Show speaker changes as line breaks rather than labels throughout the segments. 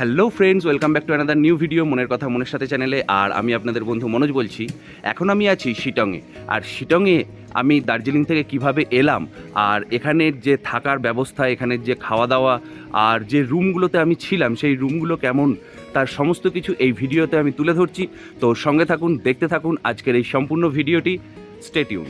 Hello friends welcome back to another new video মনের কথা মনের সাথে চ্যানেলে আর আমি আপনাদের বন্ধু মনোজ বলছি, এখন আমি আছি শিটংয়ে আর শিটংয়ে আমি দার্জিলিং থেকে কীভাবে এলাম, আর এখানের যে থাকার ব্যবস্থা এখানের যে খাওয়া দাওয়া আর যে রুমগুলোতে আমি ছিলাম, সেই রুমগুলো কেমন, তার সমস্ত কিছু এই ভিডিওতে আমি তুলে ধরছি। তো সঙ্গে থাকুন, দেখতে থাকুন আজকের এই সম্পূর্ণ ভিডিওটি। স্টেটিউন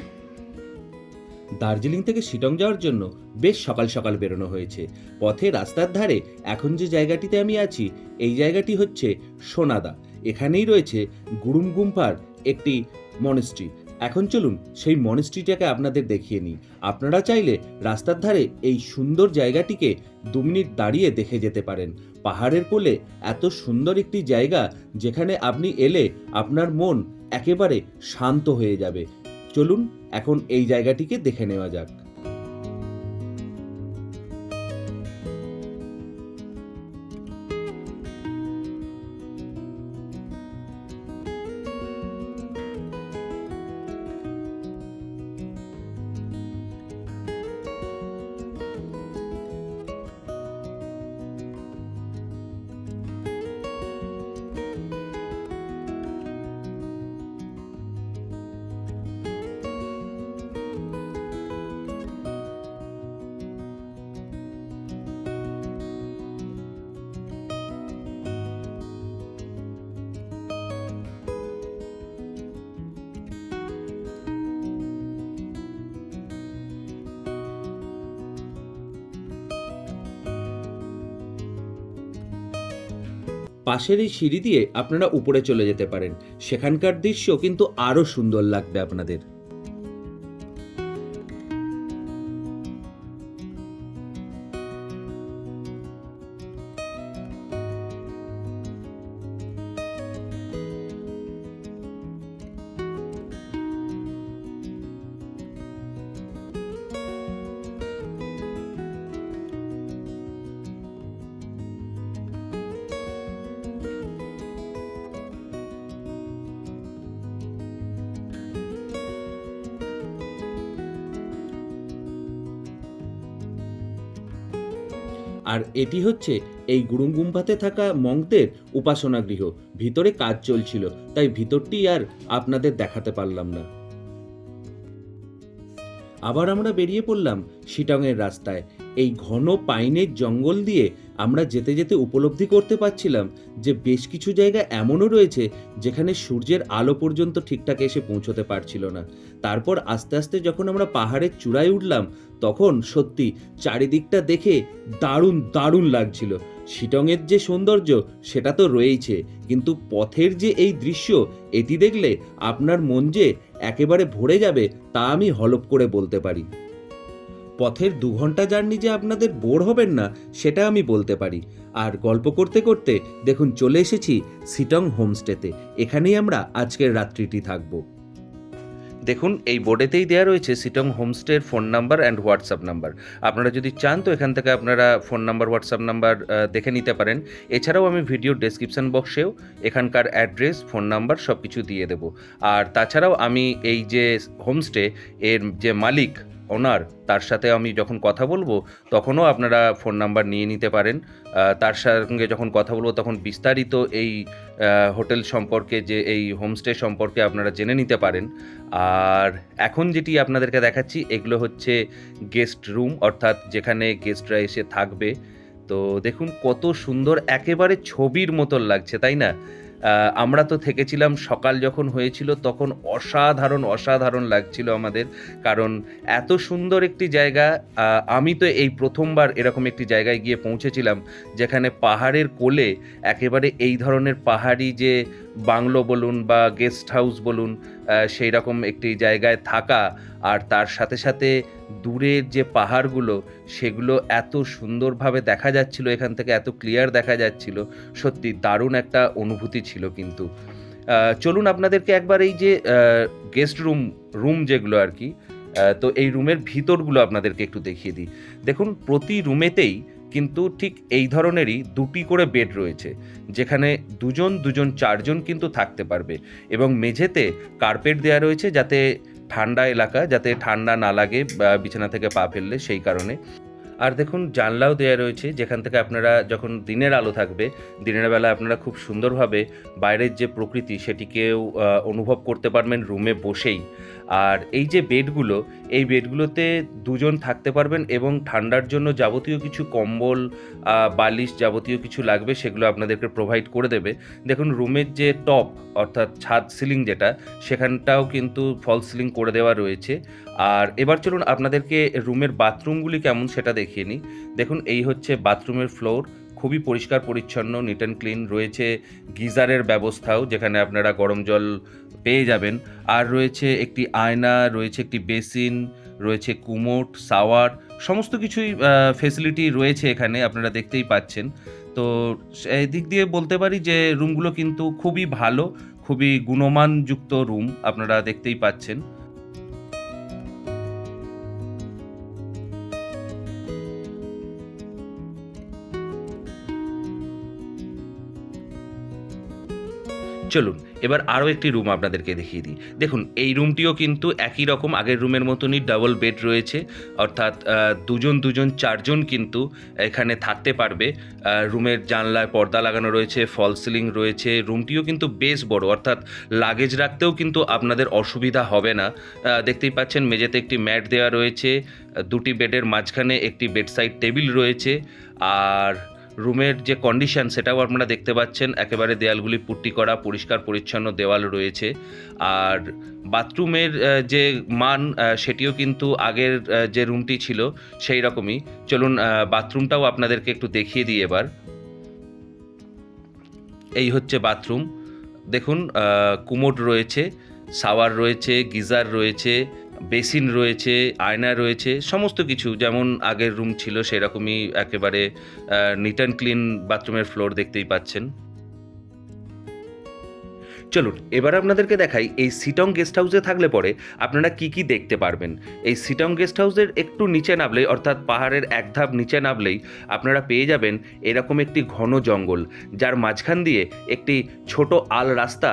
দার্জিলিং থেকে শিলং যাওয়ার জন্য বেশ সকাল সকাল বেরোনো হয়েছে। পথে রাস্তার ধারে এখন যে জায়গাটিতে আমি আছি, এই জায়গাটি হচ্ছে সোনাদা। এখানেই রয়েছে গুরুম গুম্পার একটি মনেস্ট্রি। এখন চলুন সেই মনেস্ট্রিটাকে আপনাদের দেখিয়ে নিই। আপনারা চাইলে রাস্তার ধারে এই সুন্দর জায়গাটিকে দু মিনিট দাঁড়িয়ে দেখে যেতে পারেন। পাহাড়ের কোলে এত সুন্দর একটি জায়গা যেখানে আপনি এলে আপনার মন একেবারে শান্ত হয়ে যাবে। চলুন এখন এই জায়গাটিকে দেখে নেওয়া যাক। পাশের এই সিঁড়ি দিয়ে আপনারা উপরে চলে যেতে পারেন। সেখানকার দৃশ্য কিন্তু আরও সুন্দর লাগবে আপনাদের। এটি হচ্ছে এই গুরুঙ্গুম্পাতে থাকা মঙ্কদের উপাসনা গৃহ ভিতরে কাজ চলছিল, তাই ভিতরটি আর আপনাদের দেখাতে পারলাম না। আবার আমরা বেরিয়ে পড়লাম শিটংয়ের রাস্তায়। এই ঘন পাইনের জঙ্গল দিয়ে আমরা যেতে যেতে উপলব্ধি করতে পারছিলাম যে বেশ কিছু জায়গা এমনও রয়েছে যেখানে সূর্যের আলো পর্যন্ত ঠিকঠাক এসে পৌঁছতে পারছিল না। তারপর আস্তে আস্তে যখন আমরা পাহাড়ের চূড়ায় উঠলাম, তখন সত্যি চারিদিকটা দেখে দারুণ দারুণ লাগছিল। শিটংয়ের যে সৌন্দর্য, সেটা তো রয়েইছে। কিন্তু পথের যে এই দৃশ্য, এটি দেখলে আপনার মন যে একেবারে ভরে যাবে, তা আমি হলপ করে বলতে পারি। পথের দু ঘণ্টা জার্নি যে আপনাদের বোর হবেন না, সেটা আমি বলতে পারি। আর গল্প করতে করতে দেখুন, চলে এসেছি সিটং হোমস্টেতে। এখানেই আমরা আজকের রাত্রিটি থাকব। দেখুন, এই বোর্ডেতেই দেওয়া রয়েছে Sittong হোমস্টের phone number and WhatsApp number আপনারা যদি চান তো এখান থেকে আপনারা ফোন নাম্বার হোয়াটসঅ্যাপ নাম্বার দেখে নিতে পারেন। এছাড়াও আমি ভিডিও ডেসক্রিপশন বক্সেও এখানকার অ্যাড্রেস ফোন নাম্বার সব কিছু দিয়ে দেবো। আর তাছাড়াও আমি এই যে হোমস্টে এর যে মালিক ওনার, তার সাথে আমি যখন কথা বলব, তখনও আপনারা ফোন নাম্বার নিয়ে নিতে পারেন। তার সঙ্গে যখন কথা বলব, তখন বিস্তারিত এই হোটেল সম্পর্কে যে, এই হোমস্টে সম্পর্কে আপনারা জেনে নিতে পারেন। আর এখন যেটি আপনাদেরকে দেখাচ্ছি, এগুলো হচ্ছে গেস্ট রুম, অর্থাৎ যেখানে গেস্টরা এসে থাকবে। তো দেখুন, কত সুন্দর, একেবারে ছবির মতন লাগছে, তাই না? আমরা তো থেকেছিলাম, সকাল যখন হয়েছিল তখন অসাধারণ অসাধারণ লাগছিল আমাদের। কারণ এত সুন্দর একটি জায়গা আমি তো এই প্রথমবার এরকম একটি জায়গায় গিয়ে পৌঁছেছিলাম, যেখানে পাহাড়ের কোলে একেবারে এই ধরনের পাহাড়ি যে বাংলো বলুন বা গেস্ট হাউস বলুন সেই রকম একটি জায়গায় থাকা, আর তার সাথে সাথে দূরের যে পাহাড়গুলো, সেগুলো এত সুন্দরভাবে দেখা যাচ্ছিল, এখান থেকে এত ক্লিয়ার দেখা যাচ্ছিল, সত্যি দারুণ একটা অনুভূতি ছিল কিন্তু। চলুন আপনাদেরকে একবার এই যে গেস্ট রুম রুম যেগুলো আর কি তো এই রুমের ভিতরগুলো আপনাদেরকে একটু দেখিয়ে দিই। দেখুন, প্রতি রুমেতেই কিন্তু ঠিক এই ধরনেরই দুটি করে বেড রয়েছে, যেখানে দুজন দুজন, চারজন কিন্তু থাকতে পারবে এবং মেঝেতে কার্পেট দেওয়া রয়েছে যাতে ঠান্ডা এলাকা যাতে ঠান্ডা না লাগে বিছানা থেকে পা ফেললে সেই কারণে। আর দেখুন, জানলাও দেওয়া রয়েছে, যেখান থেকে আপনারা যখন দিনের আলো থাকবে, দিনের বেলা আপনারা খুব সুন্দরভাবে বাইরের যে প্রকৃতি সেটিকেও অনুভব করতে পারবেন রুমে বসেই। আর এই যে বেডগুলো, এই বেডগুলোতে দুজন থাকতে পারবেন এবং ঠান্ডার জন্য যাবতীয় কিছু কম্বল বালিশ যাবতীয় কিছু লাগবে সেগুলো আপনাদেরকে প্রোভাইড করে দেবে। দেখুন, রুমের যে টপ অর্থাৎ ছাদ সিলিং যেটা, সেখানটাও কিন্তু ফল সিলিং করে দেওয়া রয়েছে। আর এবার চলুন আপনাদেরকে রুমের বাথরুমগুলি কেমন সেটা দেখিয়ে নিই। দেখুন, এই হচ্ছে বাথরুমের ফ্লোর খুবই পরিষ্কার, পরিচ্ছন্ন নিট অ্যান্ড ক্লিন রয়েছে গিজারের ব্যবস্থাও, যেখানে আপনারা গরম জল পেয়ে যাবেন। আর রয়েছে একটি আয়না, রয়েছে একটি বেসিন, রয়েছে কুমোট, সাওয়ার, সমস্ত কিছুই ফেসিলিটি রয়েছে এখানে, আপনারা দেখতেই পাচ্ছেন। তো এই দিক দিয়ে বলতে পারি যে রুমগুলো কিন্তু খুবই ভালো, খুবই গুণমানযুক্ত রুম আপনারা দেখতেই পাচ্ছেন। চলুন, এবার আরও একটি রুম আপনাদেরকে দেখিয়ে দিই। দেখুন, এই রুমটিও কিন্তু একই রকম, আগের রুমের মতনই ডাবল বেড রয়েছে। অর্থাৎ দুজন দুজন, চারজন কিন্তু এখানে থাকতে পারবে। রুমের জানলায় পর্দা লাগানো রয়েছে, ফল সিলিং রয়েছে, রুমটিও কিন্তু বেশ বড়। অর্থাৎ লাগেজ রাখতেও কিন্তু আপনাদের অসুবিধা হবে না। দেখতেই পাচ্ছেন, মেঝেতে একটি ম্যাট দেওয়া রয়েছে, দুটি বেডের মাঝখানে একটি বেডসাইড টেবিল রয়েছে, আর রুমের যে কন্ডিশন সেটাও আপনারা দেখতে পাচ্ছেন। একেবারে দেয়ালগুলি পুট্টি করা, পরিষ্কার, পরিচ্ছন্ন দেওয়াল রয়েছে। আর বাথরুমের যে মান সেটিও কিন্তু আগের যে রুমটি ছিল, সেই রকমই। চলুন বাথরুমটাও আপনাদেরকে একটু দেখিয়ে দিই এবার। এই হচ্ছে বাথরুম। দেখুন কুমোড রয়েছে, শাওয়ার রয়েছে, গিজার রয়েছে বেসিন রয়েছে, আয়না রয়েছে, সমস্ত কিছু। যেমন আগের রুম ছিল সেরকমই একেবারে নিট অ্যান্ড ক্লিন বাথরুমের ফ্লোর দেখতেই পাচ্ছেন। চলুন, এবার আপনাদেরকে দেখাই এই সিটং গেস্ট হাউসে থাকলে পরে আপনারা কি কি দেখতে পারবেন। এই সিটং গেস্ট হাউসের একটু নিচে নামলেই, অর্থাৎ পাহাড়ের এক ধাপ নিচে নামলেই আপনারা পেয়ে যাবেন এরকম একটি ঘন জঙ্গল, যার মাঝখান দিয়ে একটি ছোট আল রাস্তা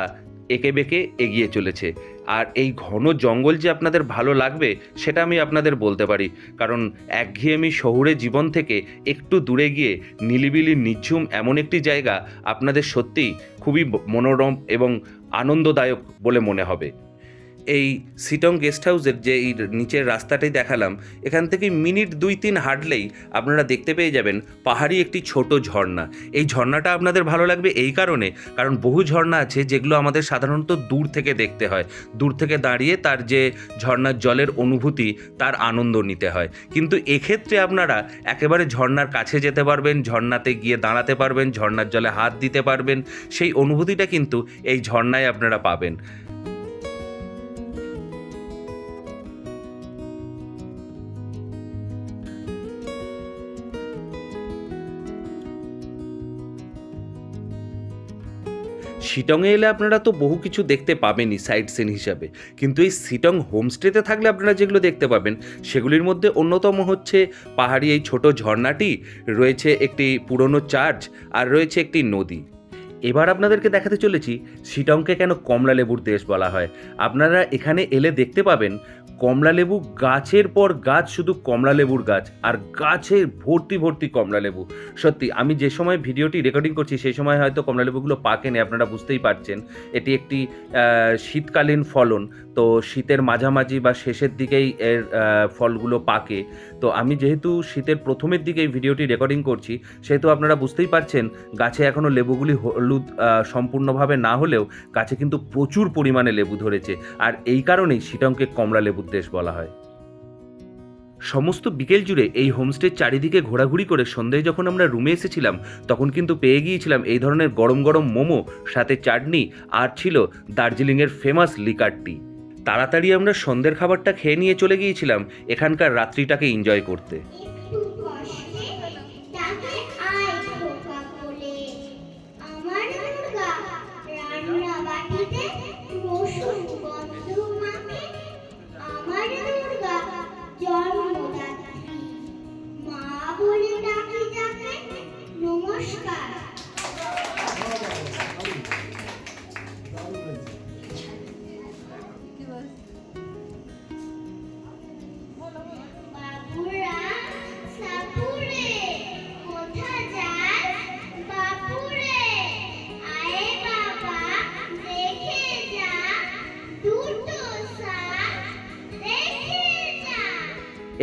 এঁকে বেঁকে এগিয়ে চলেছে। আর এই ঘন জঙ্গল যে আপনাদের ভালো লাগবে, সেটা আমি আপনাদের বলতে পারি। কারণ একঘেয়েমি শহুরে জীবন থেকে একটু দূরে গিয়ে নিলিবিলি, নিঝুম এমন একটি জায়গা আপনাদের সত্যিই খুবই মনোরম এবং আনন্দদায়ক বলে মনে হবে। এই সিটং গেস্ট হাউসের যে এই নিচের রাস্তাটাই দেখালাম, এখান থেকে মিনিট দুই তিন হাঁটলেই আপনারা দেখতে পেয়ে যাবেন পাহাড়ি একটি ছোট ঝর্ণা। এই ঝর্ণাটা আপনাদের ভালো লাগবে এই কারণে, কারণ বহু ঝর্ণা আছে যেগুলো আমাদের সাধারণত দূর থেকে দেখতে হয়। দূর থেকে দাঁড়িয়ে তার যে ঝর্ণার জলের অনুভূতি, তার আনন্দ নিতে হয়। কিন্তু এক্ষেত্রে আপনারা একেবারে ঝর্ণার কাছে যেতে পারবেন, ঝর্ণাতে গিয়ে দাঁড়াতে পারবেন, ঝর্ণার জলে হাত দিতে পারবেন, সেই অনুভূতিটা কিন্তু এই ঝর্ণায় আপনারা পাবেন। শিটংয়ে এলে আপনারা তো বহু কিছু দেখতে পাবেনই সাইট সিন হিসাবে। কিন্তু এই শিটং হোমস্টেতে থাকলে আপনারা যেগুলো দেখতে পাবেন, সেগুলির মধ্যে অন্যতম হচ্ছে পাহাড়ি এই ছোট ঝর্ণাটি, রয়েছে একটি পুরনো চার্চ আর রয়েছে একটি নদী। এবার আপনাদেরকে দেখাতে চলেছি শিটংকে কেন কমলা লেবুর দেশ বলা হয়। আপনারা এখানে এলে দেখতে পাবেন কমলা লেবু গাছের পর গাছ শুধু কমলালেবুর গাছ, আর গাছে ভর্তি ভর্তি কমলালেবু। সত্যি, আমি যে সময় ভিডিওটি রেকর্ডিং করছি, সেই সময় হয়তো কমলালেবুগুলো পাকেনি, আপনারা বুঝতেই পারছেন। এটি একটি শীতকালীন ফলন, তো শীতের মাঝামাঝি বা শেষের দিকেই এর ফলগুলো পাকে। তো আমি যেহেতু শীতের প্রথমের দিকে এই ভিডিওটি রেকর্ডিং করছি, সেহেতু আপনারা বুঝতেই পারছেন গাছে এখনও লেবুগুলি হলুদ সম্পূর্ণভাবে না হলেও গাছে কিন্তু প্রচুর পরিমাণে লেবু ধরেছে। আর এই কারণেই শিটংকে কমলা লেবুর দেশ বলা হয়। সমস্ত বিকেল জুড়ে এই হোমস্টের চারিদিকে ঘোরাঘুরি করে সন্ধ্যায় যখন আমরা রুমে এসেছিলাম, তখন কিন্তু পেয়ে গিয়েছিলাম এই ধরনের গরম গরম মোমো, সাথে চাটনি, আর ছিল দার্জিলিংয়ের ফেমাস লিকার টি তাড়াতাড়ি আমরা সন্ধ্যের খাবারটা খেয়ে নিয়ে চলে গিয়েছিলাম। এখানকার রাত্রিটাকে এনজয় করতে।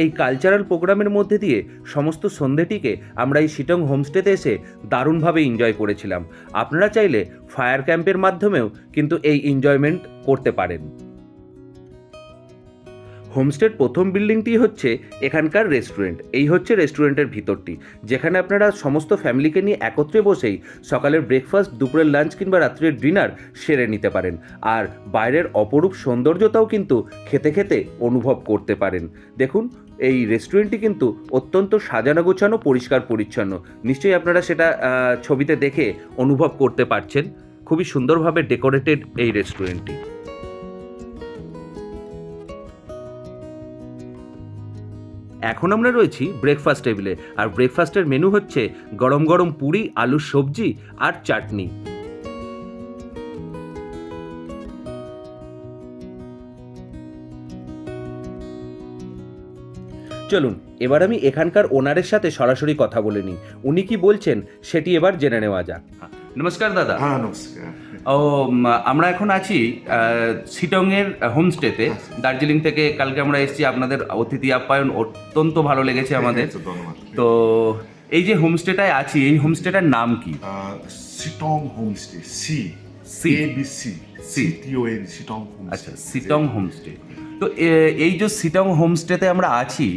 এই কালচারাল প্রোগ্রামের মধ্যে দিয়ে সমস্ত সন্ধেটিকে আমরা এই শিটং হোমস্টেতে এসে দারুণভাবে এনজয় করেছিলাম। আপনারা চাইলে ফায়ার ক্যাম্পের মাধ্যমেও কিন্তু এই এনজয়মেন্ট করতে পারেন। হোমস্টের প্রথম বিল্ডিংটি হচ্ছে এখানকার রেস্টুরেন্ট এই হচ্ছে রেস্টুরেন্টের ভিতরটি। যেখানে আপনারা সমস্ত ফ্যামিলিকে নিয়ে একত্রে বসেই সকালের ব্রেকফাস্ট দুপুরের লাঞ্চ কিংবা রাত্রের ডিনার সেরে নিতে পারেন। আর বাইরের অপরূপ সৌন্দর্যতাও কিন্তু খেতে খেতে অনুভব করতে পারেন। দেখুন এই রেস্টুরেন্টটি কিন্তু অত্যন্ত সাজানো গোছানো, পরিষ্কার পরিচ্ছন্ন। নিশ্চয়ই আপনারা সেটা ছবিতে দেখে অনুভব করতে পারছেন। খুবই সুন্দরভাবে ডেকোরেটেড এই রেস্টুরেন্টটি এখন আমরা রয়েছি ব্রেকফাস্ট টেবিলে আর ব্রেকফাস্টের মেনু হচ্ছে গরম গরম পুরি, আলুর সবজি আর চাটনি। চলুন এবার আমি এখানকার ওনারের সাথে সরাসরি কথা বলে নিই। উনি কি বলছেন সেটি এবার জেনে নেওয়া যাক। নমস্কার দাদা।
হ্যাঁ নমস্কার।
ও আমরা এখন আছি সিটংয়ের হোমস্টেতে। দার্জিলিং থেকে কালকে আমরা এসেছি আপনাদের অতিথি আপ্যায়ন অত্যন্ত ভালো লেগেছে আমাদের।
ঠিক আছে, ধন্যবাদ
তো এই যে হোমস্টেটায় আছি এই হোমস্টেটার নাম কি?
Sittong homestay C
C.
A B C
C.
C T O N Sittong homestay.
আচ্ছা সিটং হোমস্টে। তো এই যে সিটং হোমস্টেতে আমরা আছি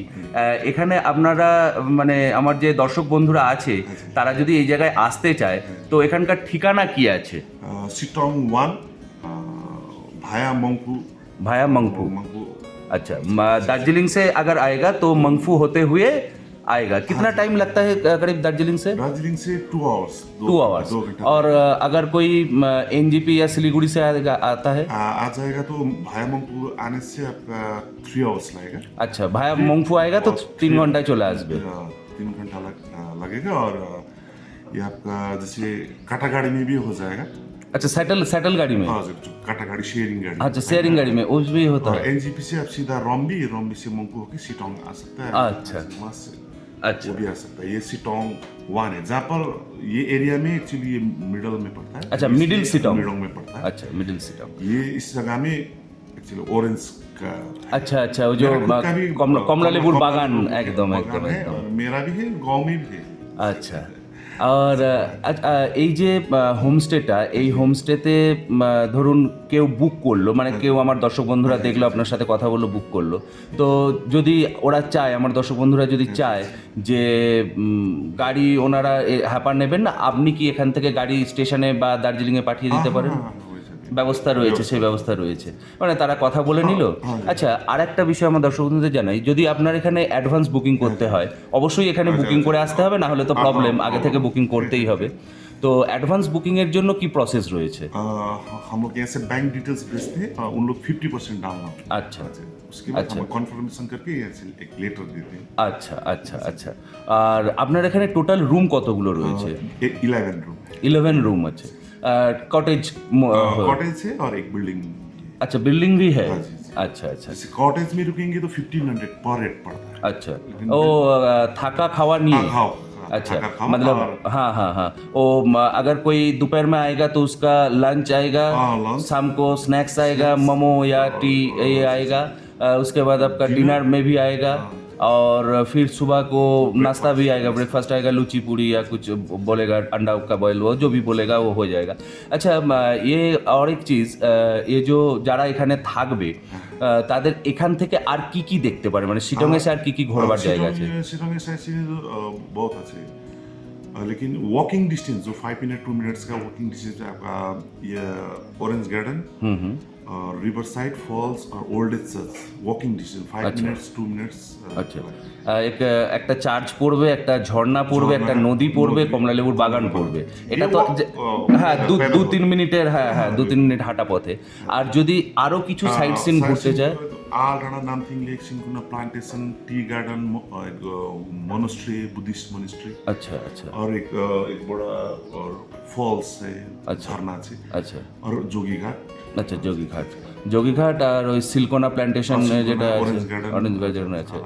এখানে আপনারা মানে আমার যে দর্শক বন্ধুরা আছে তারা যদি এই জায়গায় আসতে চায় তো এখানকার ঠিকানা কি আছে?
Sittong one
via Mungpoo
via
Mungpoo আচ্ছা দার্জিলিং সে अगर আয়েগা তো মংফু হতে হুয়ে आएगा। कितना हाँ टाइम लगता है करीब दार्जिलिंग से?
दार्जिलिंग से टू आवर्स
टू आवर्स और अगर कोई एनजीपी या सिलीगुड़ी से आएगा आता है?
आ, आ जाएगा तो भाया मंगफू आने से आपका थ्री आवर्स लगेगा।
अच्छा भाया मंगफू आएगा तो तीन घंटा चला
आज भी। तीन घंटा लग, लगेगा और ये आपका जैसे काटा गाड़ी में भी हो जाएगा।
अच्छा सेटल सेटल गाड़ी में?
काटा गाड़ी शेयरिंग गाड़ी।
अच्छा शेयरिंग गाड़ी में उस भी होता है।
एनजीपी से आप सीधा रोम्बी रोम्बी से मंगफू होकर सीटोंग आ सकता है।
अच्छा। अच्छा
वो भी आ सकता है ये सिटोंग वन है जापर ये एरिया में एक्चुअली ये मिडल में पड़ता है
अच्छा मिडिल सिटोंग
मिडोंग में पड़ता है
अच्छा मिडिल सिटोंग
ये इस जगह में एक्चुअली ऑरेंज का
अच्छा अच्छा वो जो कमला लेबुर बागान एकदम एकदम
मेरा भी है गाँव में भी है
अच्छा আর এই যে হোমস্টেটা এই হোমস্টেতে ধরুন কেউ বুক করল মানে কেউ আমার দর্শক বন্ধুরা দেখল আপনার সাথে কথা বলল বুক করল। তো যদি ওরা চায় আমার দর্শক বন্ধুরা যদি চায় যে গাড়ি ওনারা হ্যাপার নেবেন না আপনি কি এখান থেকে গাড়ি স্টেশনে বা দার্জিলিংয়ে পাঠিয়ে দিতে পারেন? ব্যবস্থা রয়েছে সেই ব্যবস্থা রয়েছে মানে তারা কথা বলে নিল আচ্ছা আর একটা বিষয় আমার দর্শক বন্ধুদের জানাই যদি আপনার এখানে অ্যাডভান্স বুকিং করতে হয় অবশ্যই এখানে বুকিং করে আসতে হবে না হলে তো প্রবলেম আগে থেকে বুকিং করতেই হবে তো অ্যাডভান্স বুকিং এর জন্য কি প্রসেস রয়েছে
आ, हम लोग यहाँ से बैंक डिटेल्स भेजते हैं और उन लोग फिफ्टी परसेंट डालना होता
আচ্ছা
है उसके बाद
अच्छा।
हम कंफर्मेशन करके यहाँ से एक लेटर देते हैं
আচ্ছা আচ্ছা আচ্ছা আর আপনার এখানে টোটাল রুম কতগুলো রয়েছে
इलेवन रूम
ইলেভেন রুম আছে कॉटेज
कॉटेज हाँ, है और एक बिल्डिंग
अच्छा बिल्डिंग भी है?
हाँ,
अच्छा अच्छा।
जैसे कॉटेज में रुकेंगे तो फिफ्टीन हंड्रेड पर हेड पड़ता है।
अच्छा। ओ थाका खावा नहीं
है? खाओ हाँ, अच्छा
मतलब हाँ हाँ हाँ। ओ अगर कोई दोपहर में आएगा तो उसका लंच आएगा शाम को स्नैक्स आएगा मोमो या टी ये आएगा उसके बाद आपका डिनर में भी आएगा। और फिर सुबह को नाश्ता भी आएगा ब्रेकफास्ट आएगा लूची पूरी या कुछ बोलेगा अंडा का बॉयल वो जो भी बोलेगा वो हो जाएगा अच्छा म, ये और एक चीज़ ये जो যারা এখানে থাকবে আহ, তাদের এখান থেকে আর কি কি দেখতে পারে মানে শিটংয়ে এসে আর কি কি ঘোরবার জায়গা আছে
शिलोंग में ऐसे बहुत अच्छे हैं। अ, लेकिन वॉकिंग डिस्टेंस जो फाइव मिनट टू मिनट्स का वॉकिंग डिस्टेंस है आपका ये ऑरेंज गार्डन
হুম হুম
और रिवर साइड फॉल्स और old church walking distance five
अच्छा।
मिनट्स टू मिनट्स
আচ্ছা আহ, এক একটা চার্চ পড়বে একটা ঝর্ণা পড়বে একটা নদী পড়বে কমলালেবুর বাগান পড়বে এটা তো যে-
ও,
হ্যাঁ দু
পেদো
দু
পথ।
তিন মিনিটের হ্যাঁ হ্যাঁ দু তিন মিনিট হাঁটা পথে আর যদি আরো কিছু সাইট সিন ঘুরতে চায়
आल Rana Namthing lake सिंकुना plantation tea garden एक मोनेस्ट्री बुद्धिस्ट मोनेस्ट्री
আচ্ছা আচ্ছা
और एक अ, एक बड़ा और फॉल्स है
अच्छा।
झरना है
আচ্ছা
और जोगी घाट
আচ্ছা যোগীঘাট যোগীঘাট আর ওই সিলকোনা প্ল্যান্টেশন
সিলকোনা,
যেটা আছে
Orange Garden।
অরেঞ্জ গার্ডেন আছে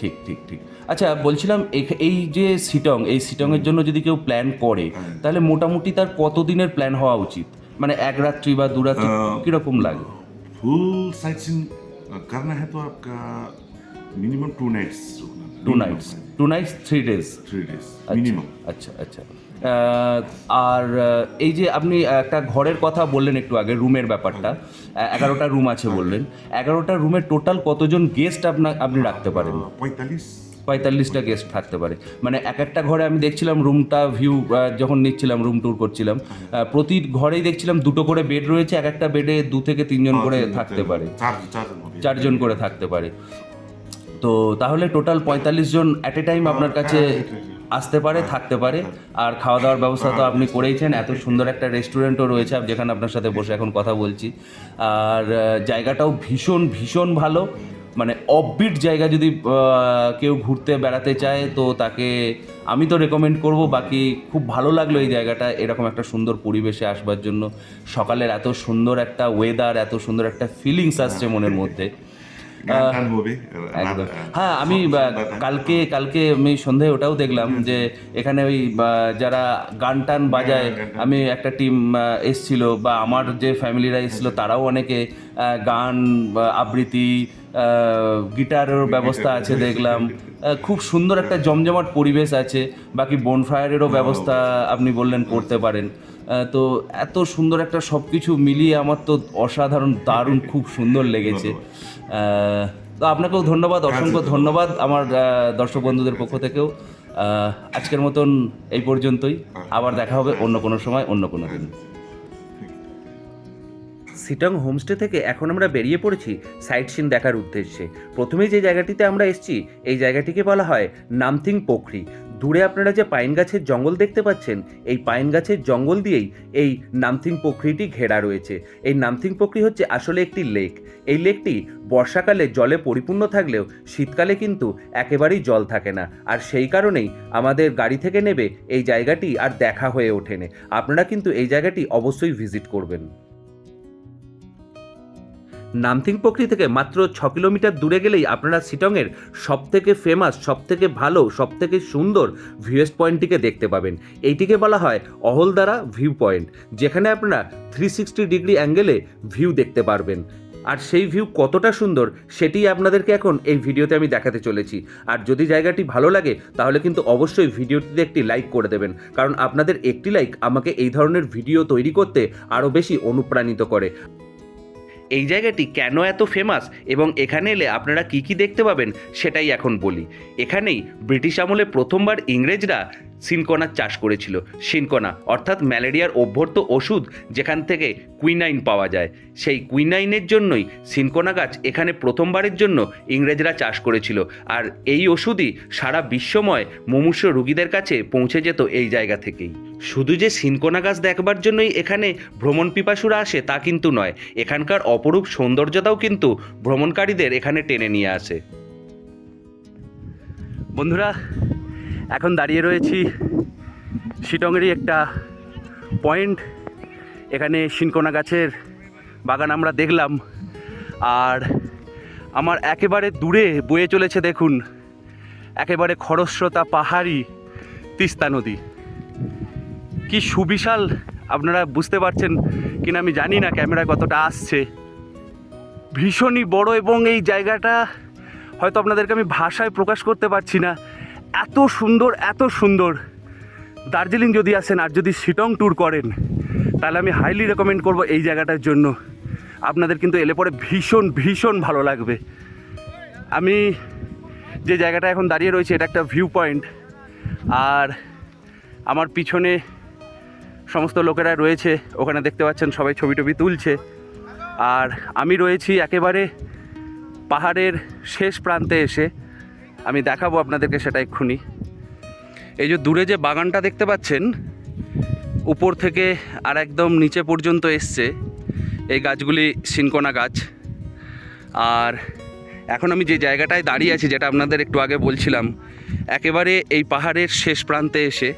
ঠিক ঠিক ঠিক আচ্ছা বলছিলাম এখ- এই যে সিটং এই সিটংয়ের জন্য যদি কেউ প্ল্যান করে তাহলে মোটামুটি তার কতদিনের প্ল্যান হওয়া উচিত মানে এক রাত্রি বা দু রাত্রি
আহ,
কিরকম লাগে
फुल साइट सीइंग करना है तो आपका minimum two nights
two nights two nights three days
three days minimum
আচ্ছা আচ্ছা আহ, আর এই যে আপনি একটা ঘরের কথা বললেন একটু আগে রুমের ব্যাপারটা এগারোটা রুম আছে বললেন এগারোটা রুমের টোটাল কতজন গেস্ট আপনার আপনি রাখতে পারেন?
পঁয়তাল্লিশ।
পঁয়তাল্লিশটা গেস্ট থাকতে পারে। মানে এক একটা ঘরে আমি দেখছিলাম রুমটা ভিউ যখন নিচ্ছিলাম রুম ট্যুর করছিলাম প্রতি ঘরেই দেখছিলাম দুটো করে বেড রয়েছে এক একটা বেডে দু থেকে তিনজন করে থাকতে পারে।
চার চারজন
করে থাকতে পারে। তো তাহলে টোটাল পঁয়তাল্লিশ জন অ্যাট এ টাইম আপনার কাছে আসতে পারে, থাকতে পারে। আর খাওয়া দাওয়ার ব্যবস্থা তো আপনি করেইছেন। এত সুন্দর একটা রেস্টুরেন্টও রয়েছে যেখানে আপনার সাথে বসে এখন কথা বলছি। আর জায়গাটাও ভীষণ ভীষণ ভালো। মানে অফবিট জায়গা যদি কেউ ঘুরতে বেড়াতে চায়, তো তাকে আমি তো রেকমেন্ড করব। বাকি খুব ভালো লাগল এই জায়গাটা, এরকম একটা সুন্দর পরিবেশে আসবার জন্য। সকালের এত সুন্দর একটা ওয়েদার এত সুন্দর একটা ফিলিংস আসছে মনের মধ্যে। হ্যাঁ আমি কালকে কালকে আমি সন্ধ্যায় ওটাও দেখলাম যে এখানে ওই যারা গান টান বাজায় আমি একটা টিম এসছিল বা আমার যে ফ্যামিলিরা এসেছিল তারাও অনেকে গান আবৃত্তি গিটারের ব্যবস্থা আছে দেখলাম। খুব সুন্দর একটা জমজমাট পরিবেশ আছে বাকি বনফায়ারেরও ব্যবস্থা আপনি বললেন করতে পারেন। তো এত সুন্দর একটা সব কিছু মিলিয়ে আমার তো অসাধারণ দারুণ খুব সুন্দর লেগেছে। তো আপনাকেও ধন্যবাদ অসংখ্য ধন্যবাদ। আমার দর্শক বন্ধুদের পক্ষ থেকেও। আজকের মতন এই পর্যন্তই। আবার দেখা হবে অন্য কোনো সময় অন্য কোনো দিন। সিটং হোমস্টে থেকে এখন আমরা বেরিয়ে পড়েছি সাইট সিন দেখার উদ্দেশ্যে। প্রথমেই যে জায়গাটিতে আমরা এসেছি এই জায়গাটিকে বলা হয় নামথিং পোখরি। দূরে আপনারা যে পাইন গাছের জঙ্গল দেখতে পাচ্ছেন, এই পাইন গাছের জঙ্গল দিয়েই এই নামথিং পোখরিটি ঘেরা রয়েছে। এই নামথিং পোখরি হচ্ছে আসলে একটি লেক। এই লেকটি বর্ষাকালে জলে পরিপূর্ণ থাকলেও শীতকালে কিন্তু একেবারেই জল থাকে না। আর সেই কারণেই আমাদের গাড়ি থেকে নেবে এই জায়গাটি আর দেখা হয়ে ওঠেনে। আপনারা কিন্তু এই জায়গাটি অবশ্যই ভিজিট করবেন। নামথিং পোখরি থেকে মাত্র ছ কিলোমিটার দূরে গেলেই আপনারা শিটংয়ের সবথেকে ফেমাস সবথেকে ভালো, সবথেকে সুন্দর ভিউয়েস্ট পয়েন্টটিকে দেখতে পাবেন। এইটিকে বলা হয় অহলদারা ভিউ পয়েন্ট যেখানে আপনারা থ্রি সিক্সটি ডিগ্রি অ্যাঙ্গেলে ভিউ দেখতে পারবেন। আর সেই ভিউ কতটা সুন্দর, সেটি আপনাদেরকে এখন এই ভিডিওতে আমি দেখাতে চলেছি। আর যদি জায়গাটি ভালো লাগে, তাহলে কিন্তু অবশ্যই ভিডিওটিতে একটি লাইক করে দেবেন। কারণ আপনাদের একটি লাইক আমাকে এই ধরনের ভিডিও তৈরি করতে আরও বেশি অনুপ্রাণিত করে। এই জায়গাটি কেন এত ফেমাস এবং এখানে এলে আপনারা কি কি দেখতে পাবেন সেটাই এখন বলি। এখানেই ব্রিটিশ আমলে প্রথমবার ইংরেজরা সিনকোনার চাষ করেছিল। সিনকোনা, অর্থাৎ ম্যালেরিয়ার অভ্যর্ত ওষুধ যেখান থেকে কুইনাইন পাওয়া যায়। সেই কুইনাইনের জন্যই সিনকোনা গাছ এখানে প্রথমবারের জন্য ইংরেজরা চাষ করেছিল। আর এই ওষুধই সারা বিশ্বময় মুমূর্ষ রুগীদের কাছে পৌঁছে যেত এই জায়গা থেকেই। শুধু যে সিনকোনা গাছ দেখবার জন্যই এখানে ভ্রমণ পিপাসুরা আসে তা কিন্তু নয়, এখানকার অপরূপ সৌন্দর্যতাও কিন্তু ভ্রমণকারীদের এখানে টেনে নিয়ে আসে। বন্ধুরা এখন দাঁড়িয়ে রয়েছি শিটংয়েরই একটা পয়েন্ট। এখানে সিনকোনা গাছের বাগান আমরা দেখলাম। আর আমার একেবারে দূরে বয়ে চলেছে দেখুন, একেবারে খরস্রোতা পাহাড়ি তিস্তা নদী। কি সুবিশাল, আপনারা বুঝতে পারছেন কিনা আমি জানি না ক্যামেরা কতটা আসছে। ভীষণই বড় এবং এই জায়গাটা হয়তো আপনাদেরকে আমি ভাষায় প্রকাশ করতে পারছি না। এত সুন্দর এত সুন্দর। দার্জিলিং যদি আসেন আর যদি শিটং ট্যুর করেন, তাহলে আমি হাইলি রেকমেন্ড করব এই জায়গাটার জন্য। আপনাদের কিন্তু এলে পরে ভীষণ ভীষণ ভালো লাগবে। আমি যে জায়গাটা এখন দাঁড়িয়ে রয়েছে, এটা একটা ভিউ পয়েন্ট আর আমার পিছনে সমস্ত লোকেরা রয়েছে, ওখানে দেখতে পাচ্ছেন সবাই ছবি টবি তুলছে। আর আমি রয়েছি একেবারে পাহাড়ের শেষ প্রান্তে এসে। আমি দেখাবো আপনাদেরকে সেটা এক্ষুনি। এই যে দূরে যে বাগানটা দেখতে পাচ্ছেন, উপর থেকে আর একদম নিচে পর্যন্ত এসছে এই গাছগুলি সিনকোনা গাছ। আর এখন আমি যে জায়গাটায় দাঁড়িয়ে আছি, যেটা আপনাদের একটু আগে বলছিলাম, একেবারে এই পাহাড়ের শেষ প্রান্তে এসে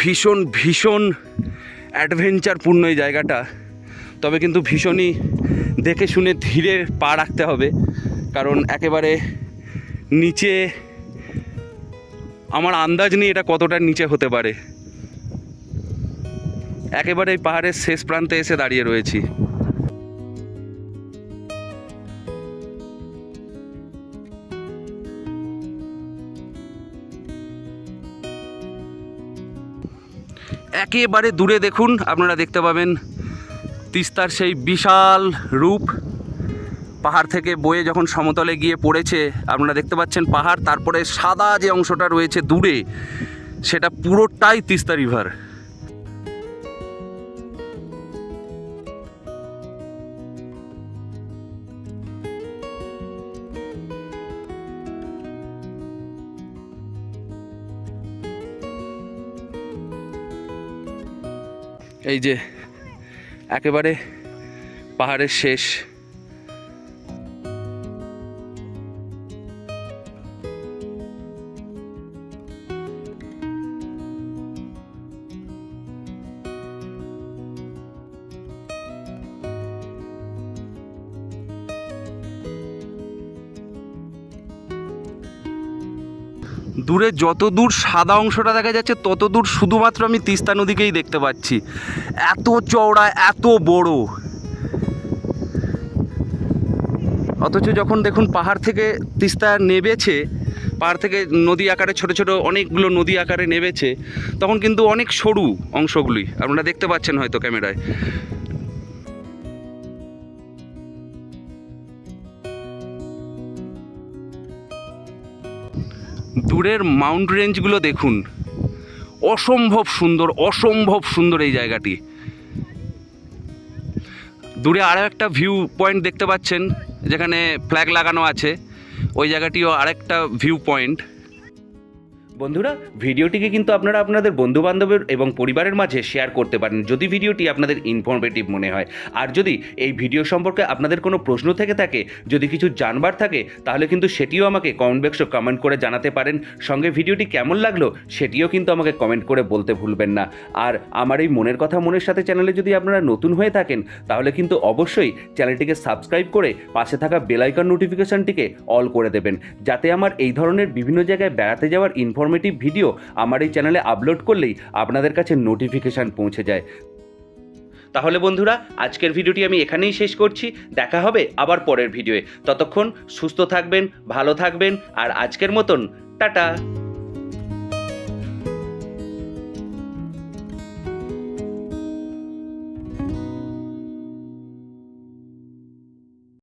ভীষণ ভীষণ অ্যাডভেঞ্চারপূর্ণ এই জায়গাটা। তবে কিন্তু ভীষণই দেখে শুনে ধীরে পা রাখতে হবে, কারণ একেবারে নিচে আমার আন্দাজ নেই এটা কতটা নিচে হতে পারে। একেবারে পাহাড়ের শেষ প্রান্তে এসে দাঁড়িয়ে রয়েছি।
একেবারে দূরে দেখুন, আপনারা দেখতে পাবেন তিস্তার সেই বিশাল রূপ। পাহাড় থেকে বয়ে যখন সমতলে গিয়ে পড়েছে, আপনারা দেখতে পাচ্ছেন পাহাড়, তারপরে সাদা যে অংশটা রয়েছে দূরে, সেটা পুরোটাই তিস্তা রিভার। এই যে, একেবারে পাহাড়ের শেষ। দূরে যত দূর সাদা অংশটা দেখা যাচ্ছে তত দূর শুধুমাত্র আমি তিস্তা নদীকেই দেখতে পাচ্ছি। এত চওড়া, এত বড়। অথচ যখন দেখুন পাহাড় থেকে তিস্তা নেবেছে, পাহাড় থেকে নদী আকারে ছোট ছোট অনেকগুলো নদী আকারে নেবেছে, তখন কিন্তু অনেক সরু অংশগুলি আপনারা দেখতে পাচ্ছেন হয়তো ক্যামেরায়। দূরের মাউন্ট রেঞ্জগুলো দেখুন। অসম্ভব সুন্দর অসম্ভব সুন্দর এই জায়গাটি। দূরে আরও একটা ভিউ পয়েন্ট দেখতে পাচ্ছেন, যেখানে ফ্ল্যাগ লাগানো আছে। ওই জায়গাটিও আরেকটা ভিউ পয়েন্ট
বন্ধুরা, ভিডিওটিকে কিন্তু আপনারা আপনাদের বন্ধু বান্ধবের এবং পরিবারের মাঝে শেয়ার করতে পারেন, যদি ভিডিওটি আপনাদের ইনফরমেটিভ মনে হয়। আর যদি এই ভিডিও সম্পর্কে আপনাদের কোনো প্রশ্ন থেকে থাকে, যদি কিছু জানবার থাকে, তাহলে কিন্তু সেটিও আমাকে কমেন্ট বক্সে কমেন্ট করে জানাতে পারেন। সঙ্গে ভিডিওটি কেমন লাগল, সেটিও কিন্তু আমাকে কমেন্ট করে বলতে ভুলবেন না। আর আমার এই মনের কথা মনের সাথে চ্যানেলে যদি আপনারা নতুন হয়ে থাকেন, তাহলে কিন্তু অবশ্যই চ্যানেলটিকে সাবস্ক্রাইব করে পাশে থাকা বেলাইকন নোটিফিকেশনটিকে অল করে দেবেন, যাতে আমার এই ধরনের বিভিন্ন জায়গায় বেড়াতে যাওয়ার ইনফরমেটিভ ভিডিও আমার এই চ্যানেলে আপলোড করলেই আপনাদের কাছে নোটিফিকেশান পৌঁছে যায়। তাহলে বন্ধুরা, আজকের ভিডিওটি আমি এখানেই শেষ করছি। দেখা হবে আবার পরের ভিডিওয়ে ততক্ষণ সুস্থ থাকবেন, ভালো থাকবেন, আর আজকের মতন, টাটা!